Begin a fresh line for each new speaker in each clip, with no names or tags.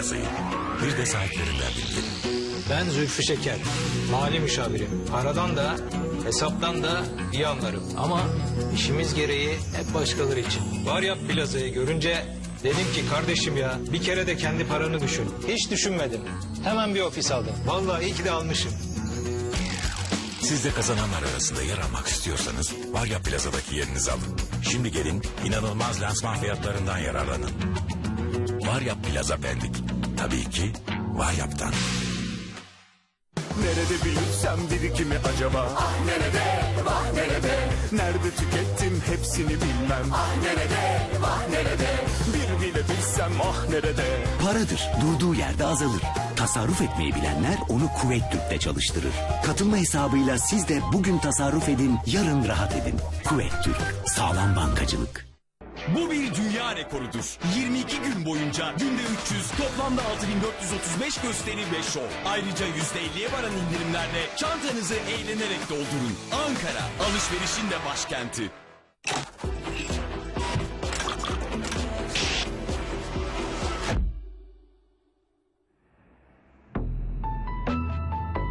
plazayı. Bir de sahiplerinden bilgi.
Ben Zülfü Şeker, mali müşavirim. Paradan da, hesaptan da iyi anlarım. Ama işimiz gereği hep başkaları için. Var ya plazayı görünce dedim ki kardeşim ya bir kere de kendi paranı düşün. Hiç düşünmedim. Hemen bir ofis aldım. Vallahi iyi ki de almışım.
Siz de kazananlar arasında yer almak istiyorsanız Varya Plaza'daki yerinizi alın. Şimdi gelin inanılmaz lansman fiyatlarından yararlanın. Plaza Pendik. Tabii ki Varyap'tan.
Nerede büyütsem birikimi acaba? Ah nerede, vah nerede? Nerede tükettim hepsini bilmem. Ah nerede, vah nerede? Bir bile bilsem ah nerede?
Paradır, durduğu yerde azalır. Tasarruf etmeyi bilenler onu Kuveyt Türk'te çalıştırır. Katılma hesabıyla siz de bugün tasarruf edin, yarın rahat edin. Kuveyt Türk, sağlam bankacılık.
Bu bir dünya rekorudur. 22 gün boyunca günde 300, toplamda 6435 gösteri ve şov. Ayrıca %50'ye varan indirimlerle çantanızı eğlenerek doldurun. Ankara, alışverişin de başkenti.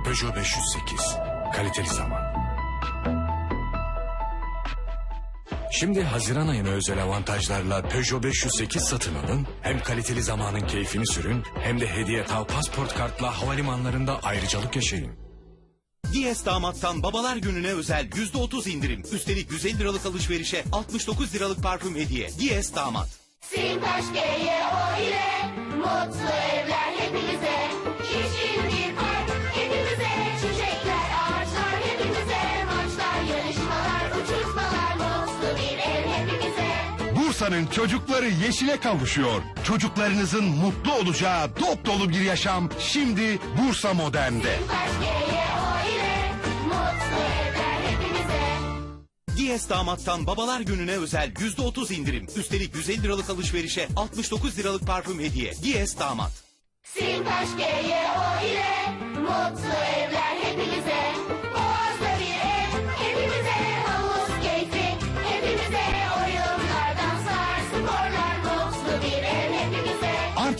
Peugeot 508. Kaliteli zaman. Şimdi Haziran ayına özel avantajlarla Peugeot 508 satın alın. Hem kaliteli zamanın keyfini sürün hem de hediye tav pasport kartla havalimanlarında ayrıcalık yaşayın.
Diyes damattan babalar gününe özel %30 indirim. Üstelik 150 liralık alışverişe 69 liralık parfüm hediye. Diyes damat.
Sintaş GYO ile mutlu
Bursa'nın çocukları yeşile kavuşuyor. Çocuklarınızın mutlu olacağı dop dolu bir yaşam şimdi Bursa Modern'de.
Diyes damattan babalar gününe özel %30 indirim. Üstelik 150 liralık alışverişe 69 liralık parfüm hediye. Diyes damat.
Sintaş GYO ile mutlu evler hepimize.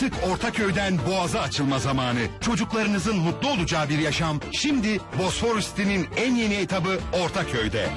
Artık Ortaköy'den Boğaz'a açılma zamanı. Çocuklarınızın mutlu olacağı bir yaşam şimdi Bosforus'tinin en yeni etabı Ortaköy'de.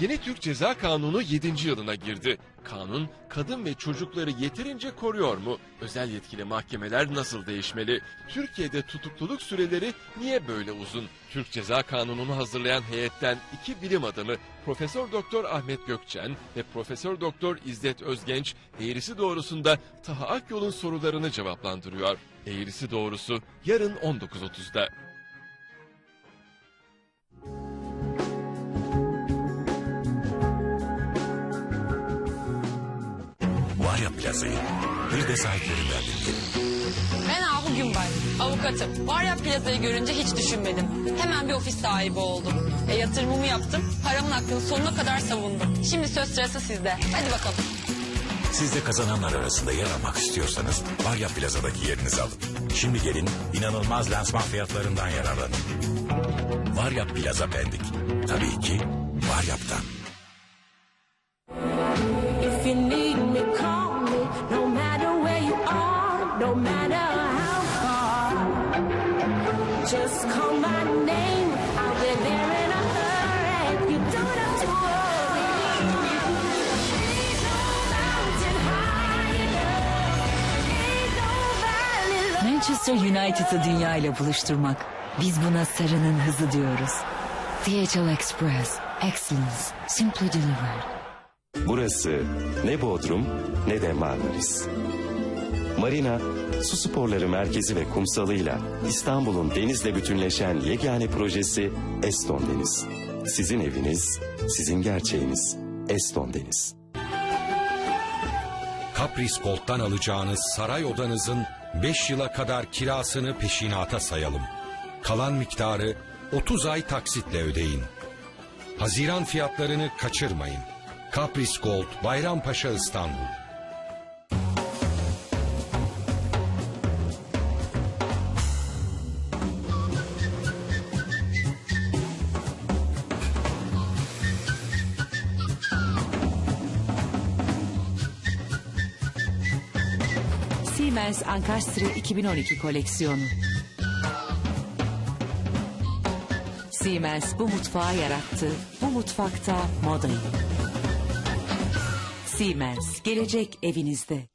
Yeni Türk Ceza Kanunu 7. yılına girdi. Kanun, kadın ve çocukları yeterince koruyor mu? Özel yetkili mahkemeler nasıl değişmeli? Türkiye'de tutukluluk süreleri niye böyle uzun? Türk Ceza Kanunu'nu hazırlayan heyetten iki bilim adamı Profesör Doktor Ahmet Gökçen ve Profesör Doktor İzzet Özgenç eğrisi doğrusunda Taha Akyol'un sorularını cevaplandırıyor. Eğrisi doğrusu yarın 19.30'da.
Plaza'yı. Bir de sahiplerinden bilgi.
Ben Ahu Günbay, avukatım. Var ya plazayı görünce hiç düşünmedim. Hemen bir ofis sahibi oldum. E, yatırımımı yaptım, paramın hakkını sonuna kadar savundum. Şimdi söz sırası sizde. Hadi bakalım.
Siz de kazananlar arasında yer almak istiyorsanız Varya Plaza'daki yerinizi alın. Şimdi gelin inanılmaz lansman fiyatlarından yararlanın. Varya Plaza Pendik. Tabii ki Varyap'tan.
If you need
Manchester United'ı dünya ile buluşturmak. Biz buna sarının hızı diyoruz. DHL Express. Excellence. Simply delivered.
Burası ne Bodrum ne de Marmaris. Marina, su sporları merkezi ve kumsalıyla İstanbul'un denizle bütünleşen yegane projesi Eston Deniz. Sizin eviniz, sizin gerçeğiniz. Eston Deniz.
Kapris Gold'dan alacağınız saray odanızın 5 yıla kadar kirasını peşinata sayalım. Kalan miktarı 30 ay taksitle ödeyin. Haziran fiyatlarını kaçırmayın. Kapris Gold, Bayrampaşa İstanbul.
Siemens Ankastre 2012 koleksiyonu. Siemens bu mutfağı yarattı. Bu mutfakta modayı. Siemens, gelecek evinizde.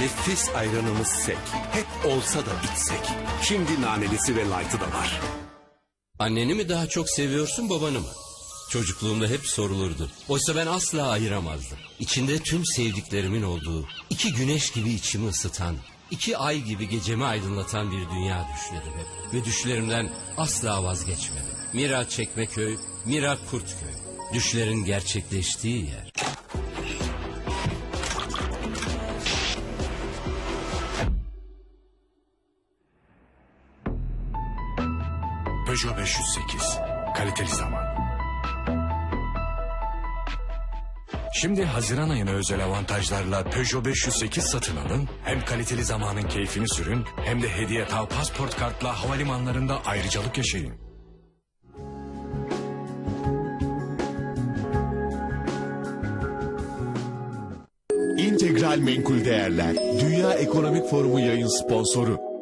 Nefis ayranımız sek. Hep olsa da içsek. Şimdi nanelisi ve light'ı da var.
Anneni mi daha çok seviyorsun babanı mı? Çocukluğumda hep sorulurdu. Oysa ben asla ayıramazdım. İçinde tüm sevdiklerimin olduğu, iki güneş gibi içimi ısıtan, iki ay gibi gecemi aydınlatan bir dünya düşlerim hep. Ve düşlerimden asla vazgeçmedim. Mira Çekmeköy, Mira Kurtköy. Düşlerin gerçekleştiği yer.
Peugeot 508. Kaliteli zaman. Şimdi Haziran ayına özel avantajlarla Peugeot 508 satın alın. Hem kaliteli zamanın keyfini sürün hem de hediye tav pasport kartla havalimanlarında ayrıcalık yaşayın.
İntegral Menkul Değerler Dünya Ekonomik Forumu yayın sponsoru